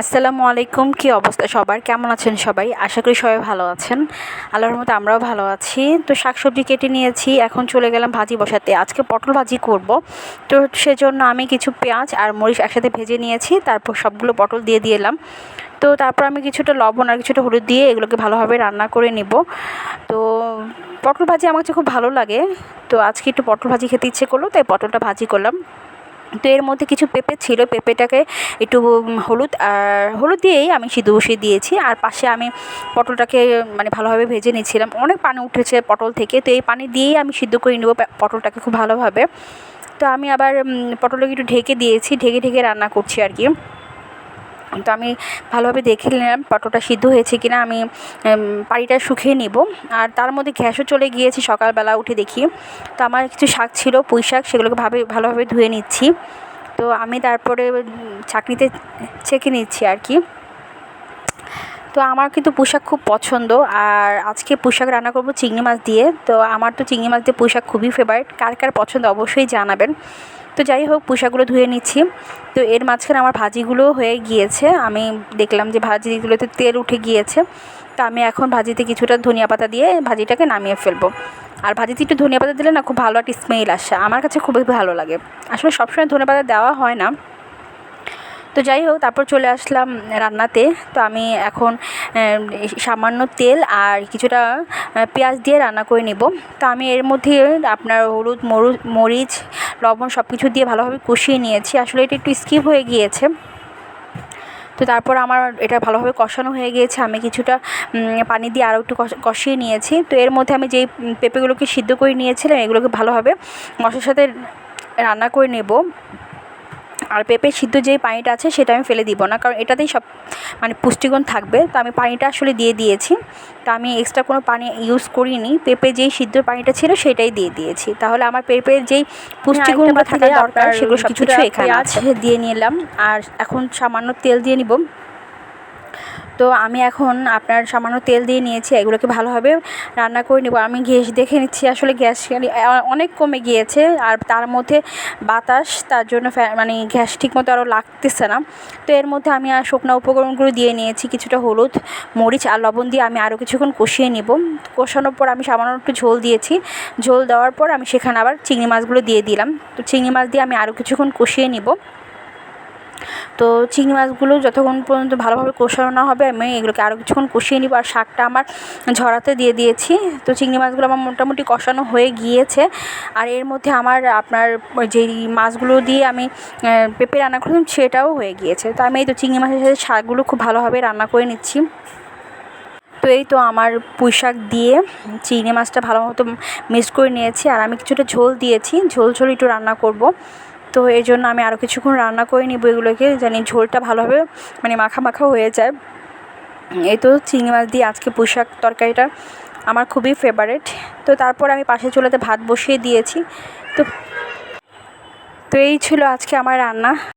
আসসালামু আলাইকুম, কী অবস্থা সবার? কেমন আছেন সবাই? আশা করি সবাই ভালো আছেন। আল্লাহর মতো আমরাও ভালো আছি। তো শাকসবজি কেটে নিয়েছি, এখন চলে গেলাম ভাজি বসাতে। আজকে পটল ভাজি করব। তো সেজন্য আমি কিছু পেঁয়াজ আর মরিচ একসাথে ভেজে নিয়েছি, তারপর সবগুলো পটল দিয়ে দিলাম। তো তারপর আমি কিছুটা লবণ আর কিছুটা হলুদ দিয়ে এগুলোকে ভালোভাবে রান্না করে নিব। তো পটল ভাজি আমার কাছে খুব ভালো লাগে। তো আজকে একটু পটল ভাজি খেতে ইচ্ছে করল, তাই পটলটা ভাজি করলাম। তো এর মধ্যে কিছু পেঁপে ছিল, পেঁপেটাকে একটু হলুদ, আর হলুদ দিয়েই আমি সিদ্ধ বসিয়ে দিয়েছি। আর পাশে আমি পটলটাকে মানে ভালোভাবে ভেজে নিয়েছিলাম। অনেক পানি উঠেছে পটল থেকে, তো এই পানি দিয়েই আমি সিদ্ধ করে নেব পটলটাকে খুব ভালোভাবে। তো আমি আবার পটলটাকে একটু ঢেকে দিয়েছি, ঢেকে ঢেকে রান্না করছি আর কি। তো আমি ভালোভাবে দেখে নিলাম পটলটা সিদ্ধ হয়েছে কিনা, আমি পানিটা শুকিয়ে নিব। আর তার মধ্যে গ্যাসও চলে গিয়েছি সকালবেলা উঠে দেখি। তো আমার কিছু শাক ছিল, পুঁই শাক, সেগুলোকে ভাবে, ভালোভাবে ধুয়ে নিচ্ছি। তো আমি তারপরে চাকনিতে ছেঁকে নিচ্ছি আর কি। তো আমার কিন্তু পোশাক খুব পছন্দ। আর আজকে পোশাক রান্না করব চিংড়ি মাছ দিয়ে। তো আমার তো চিংড়ি মাছ দিয়ে পোশাক খুবই ফেভারিট কার কার পছন্দ অবশ্যই জানাবেন। তো যাই হোক পোশাকগুলো ধুয়ে নিচ্ছি। তো এর মাঝখানে আমার ভাজিগুলো হয়ে গিয়েছে। আমি দেখলাম যে ভাজিগুলোতে তেল উঠে গিয়েছে। তো আমি এখন ভাজিতে কিছুটা ধনিয়া পাতা দিয়ে ভাজিটাকে নামিয়ে ফেলব। আর ভাজিতে একটু ধনিয়া পাতা দিলে না খুব ভালো একটা স্মেল আসে। আমার কাছে খুবই ভালো লাগে। আসলে সবসময় ধনিয়া পাতা দেওয়া হয় না। তো যাই হোক, তারপর চলে আসলাম রান্নাতে। তো আমি এখন সামান্য তেল আর কিছুটা পেঁয়াজ দিয়ে রান্না করে নেব। তো আমি এর মধ্যে আপনার হলুদ, মরু, মরিচ, লবণ সব কিছু দিয়ে ভালোভাবে কষিয়ে নিয়েছি। আসলে এটা একটু স্কিপ হয়ে গিয়েছে। তো তারপর আমার এটা ভালোভাবে কষানো হয়ে গিয়েছে। আমি কিছুটা পানি দিয়ে আরও একটু কষিয়ে নিয়েছি। তো এর মধ্যে আমি যেই পেঁপেগুলোকে সিদ্ধ করে নিয়েছিলাম, এগুলোকে ভালোভাবে মশলার সাথে রান্না করে নেব। আর পেঁপে সিদ্ধ যেই পানিটা আছে সেটা আমি ফেলে দিব না কারণ এটাতেই সব মানে পুষ্টিগুণ থাকবে। তো আমি পানিটা আসলে দিয়ে দিয়েছি। তো আমি এক্সট্রা কোনো পানি ইউজ করিনি। পেঁপে যেই সিদ্ধ পানিটা ছিল সেটাই দিয়ে দিয়েছি। তাহলে আমার পেঁপের যেই পুষ্টিগুণটা থাকা দরকার সেগুলো সব কিছু এখানে আছে। দিয়ে নিলাম। আর এখন সামান্য তেল দিয়ে নিব। তো আমি এখন আপনার সামান্য তেল দিয়ে নিয়েছি, এগুলোকে ভালোভাবে রান্না করে নেব। আমি গ্যাস দেখে নিচ্ছি আসলে গ্যাস অনেক কমে গিয়েছে আর তার মধ্যে বাতাস, তার জন্য মানে গ্যাস ঠিকমতো আরও লাগতেছে না। তো এর মধ্যে আমি আর শুকনো উপকরণগুলো দিয়ে নিয়েছি, কিছুটা হলুদ, মরিচ আর লবণ দিয়ে আমি আরও কিছুক্ষণ কষিয়ে নেব। কষানোর পর আমি সামান্য একটু ঝোল দিয়েছি। ঝোল দেওয়ার পর আমি সেখানে আবার চিংড়ি মাছগুলো দিয়ে দিলাম। তো চিংড়ি মাছ দিয়ে আমি আরও কিছুক্ষণ কষিয়ে নেব। তো চিংড়ি মাছগুলো যতক্ষণ পর্যন্ত ভালোভাবে কষানো না হবে, আমি এগুলোকে আরও কিছুক্ষণ কষিয়ে নিব আর শাকটা আমার ঝরাতে দিয়ে দিয়েছি। তো চিংড়ি মাছগুলো আমার মোটামুটি কষানো হয়ে গিয়েছে। আর এর মধ্যে আমার আপনার যেই মাছগুলো দিয়ে আমি পেঁপে রান্না করেছিলাম সেটাও হয়ে গিয়েছে। তো আমি এই তো চিংড়ি মাছের সাথে শাকগুলো খুব ভালোভাবে রান্না করে নিচ্ছি। তো এই তো আমার পুঁই শাক দিয়ে চিংড়ি মাছটা ভালো মতো মিক্স করে নিয়েছি। আর আমি কিছুটা ঝোল দিয়েছি। ঝোল ঝোল একটু রান্না করব। তো এই জন্য আমি আরও কিছুক্ষণ রান্না করে নিব এগুলোকে, জানি ঝোলটা ভালোভাবে মানে মাখা মাখা হয়ে যায়। এই তো চিংড়ি মাছ দিয়ে আজকে পোশাক তরকারিটা আমার খুবই ফেভারেট তো তারপর আমি পাশে চুলাতে ভাত বসিয়ে দিয়েছি। তো তো এই ছিল আজকে আমার রান্না।